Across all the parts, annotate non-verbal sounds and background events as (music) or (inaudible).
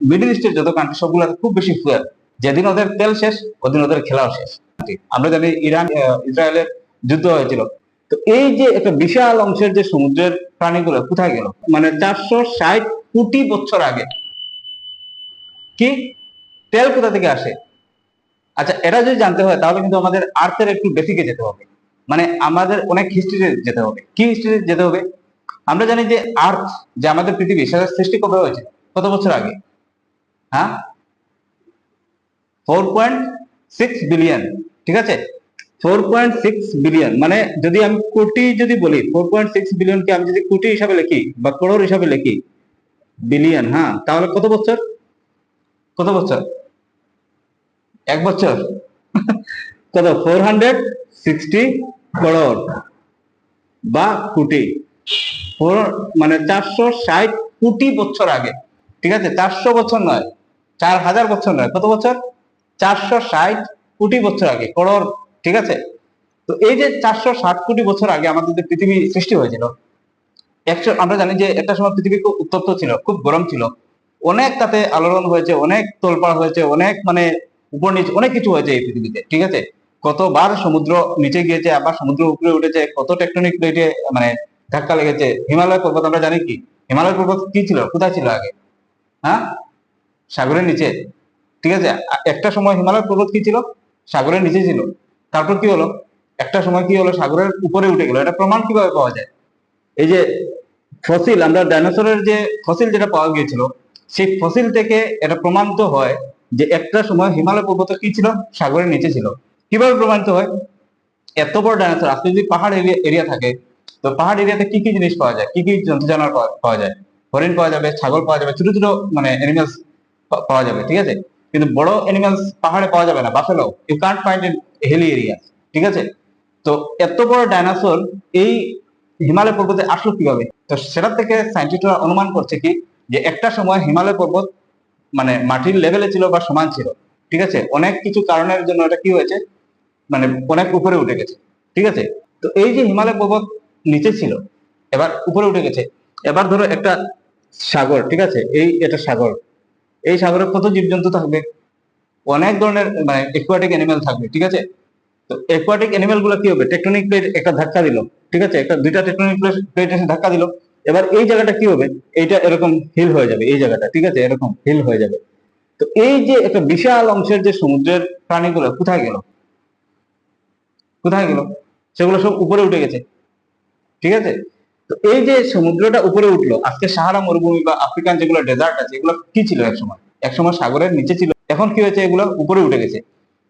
Middle ইস্টের যত country সবগুলো খুব বেশি ফুয়েল যেদিন ওদের তেল শেষ, ওদিন ওদের খেলাও শেষ। আমরা জানি ইরান ইসরায়েলের যুদ্ধ হয়েছিল। তো এই যে একটা বিশাল অংশের যে সমুদ্রের প্রাণীগুলো কোথায় গেল? মানে চারশো ষাট কোটি বছর আগে। কি? তেল কোথা থেকে আসে? আচ্ছা এটা যদি জানতে হয়, তাহলে কিন্তু আমাদের আর্থের একটু বেসিকে যেতে হবে। মানে আমাদের অনেক হিস্ট্রিতে যেতে হবে। কি হিস্ট্রিতে যেতে হবে? আমরা জানি যে আর্থ যে আমাদের পৃথিবী, সেটা সৃষ্টি কবে হয়েছে কত বছর আগে? হ্যাঁ? ফোর পয়েন্ট সিক্স বিলিয়ন ঠিক আছে? ফোর পয়েন্ট সিক্স বিলিয়ন মানে যদি আমি কোটি যদি বলি ফোর পয়েন্ট সিক্স বিলিয়নকে আমি যদি কোটি হিসাবে লিখি বা করোড় হিসাবে লিখি বিলিয়ন হ্যাঁ? তাহলে কত বছর? কত বছর? এক বছর। (laughs) কত? ফোর হান্ড্রেড সিক্সটি করোড় বা কোটি। মানে চারশো ষাট কোটি বছর আগে, ঠিক আছে? চারশো বছর নয়। চার হাজার বছর নয়, কত বছর? চারশো ষাট কোটি বছর আগে, করোড়, ঠিক আছে? তো এই যে চারশো ষাট কোটি বছর আগে আমাদের যে পৃথিবী সৃষ্টি হয়েছিল, একশো, আমরা জানি যে একটা সময় পৃথিবী খুব উত্তপ্ত ছিল, খুব গরম ছিল। অনেক তাতে আলোড়ন হয়েছে, অনেক তোলপাড় হয়েছে, অনেক মানে উপর নিচে অনেক কিছু হয়েছে এই পৃথিবীতে, ঠিক আছে? কতবার সমুদ্র নিচে গিয়েছে, আবার সমুদ্র উপরে উঠেছে, কত টেকটনিক প্লেটে মানে ধাক্কা লেগেছে। হিমালয় পর্বত আমরা জানি কি? হিমালয় পর্বত কি ছিল? কোথায় ছিল আগে? হ্যাঁ? সাগরের নিচে। ঠিক আছে? একটা সময় হিমালয় পর্বত কি ছিল? সাগরের নিচে ছিল। তারপর কি হলো? একটা সময় কি হলো? সাগরের উপরে উঠে গেল। এটা প্রমাণ কীভাবে পাওয়া যায়? এই যে ফসিল, আমরা ডাইনোসরের যে ফসিল যেটা পাওয়া গিয়েছিল, সেই ফসিল থেকে এটা প্রমাণিত হয় যে একটা সময় হিমালয় পর্বত কি ছিল? সাগরের নিচে ছিল। কীভাবে প্রমাণিত হয়? এত বড় ডাইনোসর, আজকে যদি পাহাড় এরিয়া থাকে, তো পাহাড় এরিয়াতে কি কি জিনিস পাওয়া যায়? কি কি জন্তু জানোয়ার পাওয়া- পাওয়া যায়? হরিণ পাওয়া যাবে, ছাগল পাওয়া যাবে, ছোট ছোট মানে অ্যানিমালস পাওয়া যাবে, ঠিক আছে? কিন্তু বড় অ্যানিমালস পাহাড়ে পাওয়া যাবে না buffalo you can't find in hilly area ঠিক আছে? তো এত বড় ডাইনোসর এই হিমালয় পর্বতে আসলো কীভাবে? তো সেটা থেকে সায়েন্টিস্টরা অনুমান করছে কি, যে একটা সময় হিমালয় পর্বত মানে মাটির লেভেলে ছিল বা সমান ছিল, ঠিক আছে? অনেক কিছু কারণের জন্য এটা কি হয়েছে? মানে অনেক উপরে উঠে গেছে, ঠিক আছে? তো এই যে হিমালয় পর্বত নিচে ছিল, এবার উপরে উঠে গেছে, এবার ধরো একটা সাগর, ঠিক আছে? এই এটা সাগর এই সাগরে কত জীবজন্তু থাকবে? অনেক ধরনের মানে একুয়াটিক অ্যানিমেল থাকবে, ঠিক আছে? তো একুয়াটিক অ্যানিমেলগুলো কি হবে? টেকটনিক প্লেট একটা ধাক্কা দিল, ঠিক আছে? একটা, দুইটা টেকটনিক প্লেট এসে ধাক্কা দিল। এবার এই জায়গাটা কি হবে? এইটা এরকম হিল হয়ে যাবে, এই জায়গাটা, ঠিক আছে? এরকম হিল হয়ে যাবে। তো এই যে একটা বিশাল অংশের যে সমুদ্রের প্রাণীগুলো কোথায় গেল? কোথায় গেল? সেগুলো সব উপরে উঠে গেছে, ঠিক আছে? তো এই যে সমুদ্রটা উপরে উঠল, আজকে সাহারা, মরুভূমি বা আফ্রিকান যেগুলো ডেজার্ট আছে, এগুলো কি ছিল একসময় একসময় সাগরের নিচে ছিল, এখন কি হয়েছে? এগুলো উপরে উঠে গেছে।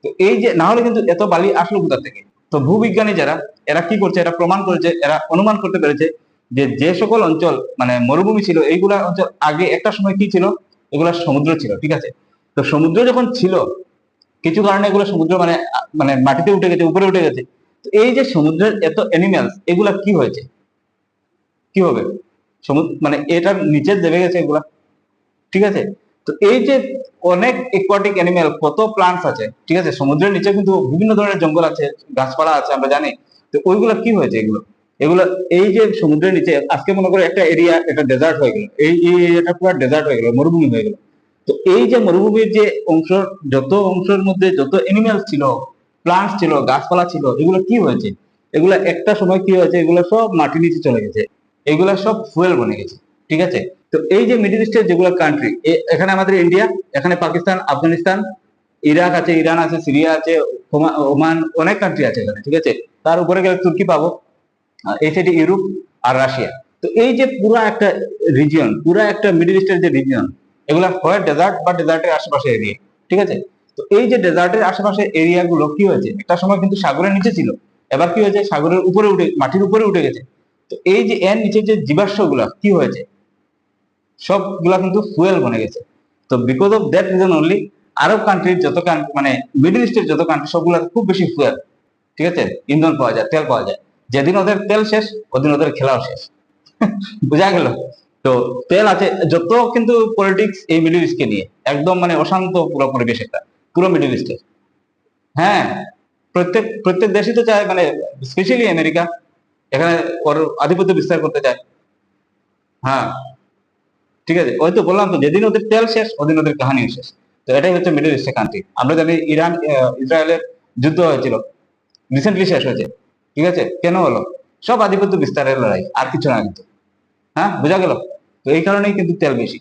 তো এই যে, না হলে কিন্তু এত বালি আসলো কোথা থেকে? তো ভূবিজ্ঞানী যারা, এরা কি করছে? এরা প্রমাণ করেছে, এরা অনুমান করতে পেরেছে যে যে সকল অঞ্চল মানে মরুভূমি ছিল, এইগুলা অঞ্চল আগে একটা সময় কি ছিল? এগুলা সমুদ্র ছিল, ঠিক আছে? তো সমুদ্র যখন ছিল, কিছু কারণে এগুলো সমুদ্র মানে মানে মাটিতে উঠে গেছে, উপরে উঠে গেছে। তো এই যে সমুদ্রের এত অ্যানিমেলস এগুলা কি হয়েছে? কি হবে? সমুদ্র মানে এটার নিচে দেবে গেছে এগুলা। ঠিক আছে? তো এই যে অনেক একুয়াটিক অ্যানিমেল কত প্লান্টস আছে, ঠিক আছে? সমুদ্রের নিচে কিন্তু বিভিন্ন ধরনের জঙ্গল আছে, গাছপালা আছে, আমরা জানি। তো ওইগুলো কি হয়েছে এগুলো? এগুলো এই যে সমুদ্রের নিচে, আজকে মনে করো একটা এরিয়া একটা ডেজার্ট হয়ে গেল। এই এরিয়াটা পুরো ডেজার্ট হয়ে গেল, মরুভূমি হয়ে গেল। তো এই যে মরুভূমির যে অংশ, যত অংশের মধ্যে যত অ্যানিমেলস ছিল প্লান্টস ছিল, গাছপালা ছিল, এগুলো কি হয়েছে? এগুলো একটা সময় কি হয়েছে? এগুলো সব মাটির নিচে চলে গেছে। এগুলা সব ফুয়েল বনে গেছে, ঠিক আছে? তো এই যে মিডিল ইস্টের যেগুলো কান্ট্রি এখানে আমাদের ইন্ডিয়া এখানে পাকিস্তান আফগানিস্তান ইরাক আছে ইরান আছে সিরিয়া আছে ওমান অনেক কান্ট্রি আছে এখানে, ঠিক আছে? তার উপরে গেলে তুর্কি পাবো এই সাইডে ইউরোপ আর রাশিয়া তো এই যে পুরা একটা রিজিয়ন পুরা একটা মিডিল ইস্টের যে রিজিয়ন এগুলা হয় ডেজার্ট বা ডেজার্টের আশেপাশে এরিয়া ঠিক আছে? তো এই যে ডেজার্টের আশেপাশে এরিয়া গুলো কি হয়েছে? একটা সময় কিন্তু সাগরের নিচে ছিল, এবার কি হয়েছে? সাগরের উপরে উঠে, মাটির উপরে উঠে গেছে। তো এই যে এর নিচে যে জীবাশ্মগুলা কি হয়েছে? সবগুলা কিন্তু ফুয়েল বনে গেছে। তো because of that reason only Arab কান্ট্রির যত মানে মিডল ইস্টের যত কান্ট্রি সবগুলা খুব বেশি ফুয়েল ঠিক আছে? ইন্ধন পাওয়া যায়, তেল পাওয়া যায়। যেদিন ওদের তেল শেষ, ওদিন ওদের খেলাও শেষ। (laughs) বোঝা গেল? তো তেল আছে, যত কিন্তু পলিটিক্স এই মিডল ইস্টকে নিয়ে, একদম মানে অশান্ত পুরো পরিবেশ একটা, পুরো মিডল ইস্টের হ্যাঁ প্রত্যেক প্রত্যেক দেশই তো চায় মানে স্পেশালি আমেরিকা এখানে ওর আধিপত্য বিস্তার করতে চায়। হ্যাঁ ঠিক আছে। ওই তো বললাম তো, যেদিন ওদের তেল শেষ, ওদিন ওদের কাহানিও শেষ। তো এটাই হচ্ছে মিডল ইস্টের কান্ট্রি আমরা জানি ইরান ইসরায়েলের যুদ্ধ হয়েছিল। রিসেন্টলি শেষ হয়েছে। ঠিক আছে? কেন হলো? সব আধিপত্য বিস্তারের লড়াই, আর কিছু না কিন্তু। হ্যাঁ বোঝা গেল? তো এই কারণেই কিন্তু তেল বেশি।